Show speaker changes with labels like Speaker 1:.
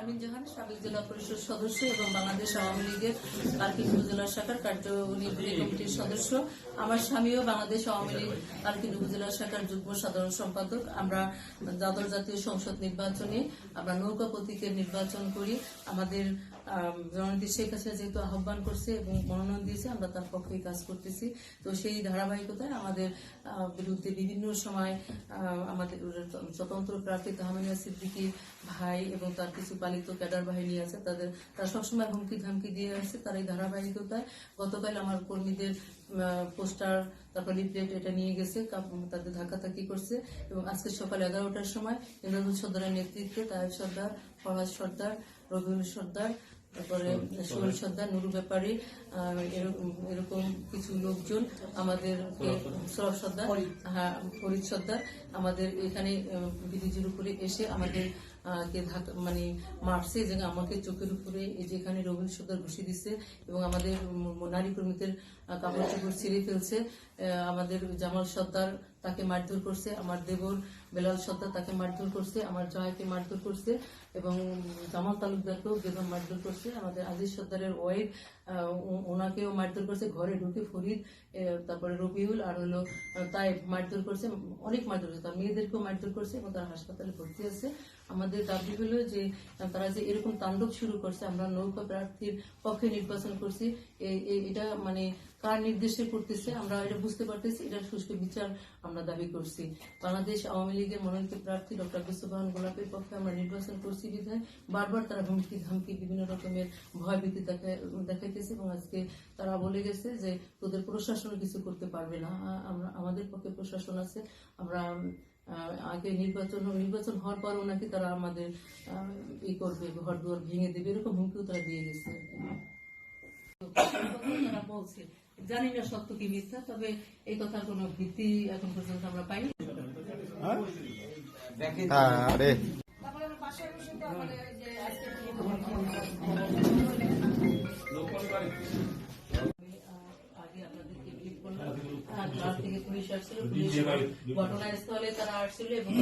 Speaker 1: শারমিন জাহান সাবেক জেলা পরিষদ সদস্য এবং বাংলাদেশ আওয়ামী লীগের কার্কিন উপজেলা শাখার কার্যনির্বাহী কমিটির সদস্য। আমার স্বামীও বাংলাদেশ আওয়ামী লীগ কার্কিন উপজেলা শাখার যুগ্ম সাধারণ সম্পাদক। আমরা দ্বাদশ জাতীয় সংসদ নির্বাচনে আমরা নৌকা প্রতীকের নির্বাচন করি। আমাদের আম, জননেত্রী শেখ হাসিনা যেহেতু আহ্বান করছে এবং মনোনয়ন দিয়েছে আমরা তার পক্ষে কাজ করতেছি। তো সেই ধারাবাহিকতায় আমাদের বিরুদ্ধে বিভিন্ন সময় আমাদের স্বতন্ত্র প্রার্থী তাহমিনা সিদ্দিকী ভাই এবং তার কিছু পালিত ক্যাডার বাহিনী আছে তাদের তারা সবসময় হুমকি ধামকি দিয়ে আসছে তার এই ধারাবাহিকতায়। গতকাল আমার কর্মীদের পোস্টার তারপর লিফলেট এটা নিয়ে গেছে তাদের ধাক্কাধাক্কি করছে। এবং আজকে সকাল এগারোটার সময় ইন্দ্রদুল সর্দারের নেতৃত্বে তায়েব সর্দার ফরহাদ সর্দার রবিউল সর্দার তারপরে সোহেল সর্দার নুরু ব্যাপারী এরকম এরকম কিছু লোকজন আমাদের সরব সর্দার। হ্যাঁ ফরিদ সর্দার আমাদের এখানে বিদ্যুতের উপরে এসে আমাদের কে মানে মারছে যে আমাকে চোখের উপরে এই যে এখানে রবীন্দ্র সর্দার ঘুষি দিচ্ছে এবং আমাদের নারী কর্মীদের কাপড় চোপড় ছিঁড়ে ফেলছে। আমাদের জামাল সর্দার তাকে মারধর করছে, আমার দেবর বেলাল সর্দার তাকে মারধর করছে, আমার জয়াকে মারধর করছে এবং জামাল তালুকদারকেও বেগম মারধর করছে, আমাদের আজিজ সর্দারের ওয়াইফ ওনাকেও মারধর করছে, ঘরে ঢুকে ফরিদ তারপরে রবিউল আর হলো তাই মারধর করছে, অনেক মারধর করছে তার মেয়েদেরকেও মারধর করছে এবং তারা হাসপাতালে ভর্তি আছে। আমাদের দাবি হলো যে তারা যে এরকম তাণ্ডব শুরু করছে, আমরা নৌকা প্রার্থীর পক্ষে নির্বাচন করছি এটা মানে কার নির্দেশে করতেছে আমরা এটা বুঝতে পারতেছি, এটা সুষ্ঠু বিচার আমরা দাবি করছি। বাংলাদেশ আওয়ামী লীগের মনোনীত প্রার্থী ডক্টর বিশ্ববাহন গোলাপের পক্ষে আমরা নির্বাচন করছি বিধায় বারবার তারা হুমকি ধামকি বিভিন্ন রকমের ভয় ভীতি দেখা- দেখাইতেছে এবং আজকে তারা বলে গেছে যে, তোদের প্রশাসন কিছু করতে পারবে না। আমরা, আমাদের পক্ষে প্রশাসন আছে, আমরা আগে নির্বাচন নির্বাচন হওয়ার পরও নাকি তারা আমাদের ই করবে ঘর দুয়ার ভেঙে দেবে এরকম হুমকিও তারা দিয়ে গেছে তারা বলছে জানি না সত্য কি মিথ্যা তবে এই কথার কোনো ভিত্তি এখন পর্যন্ত আমরা পাইনি।
Speaker 2: আরে।
Speaker 1: আমি, ক্লাস থেকে পুলিশ আসছিল ঘটনাস্থলে তারা আসছিল এবং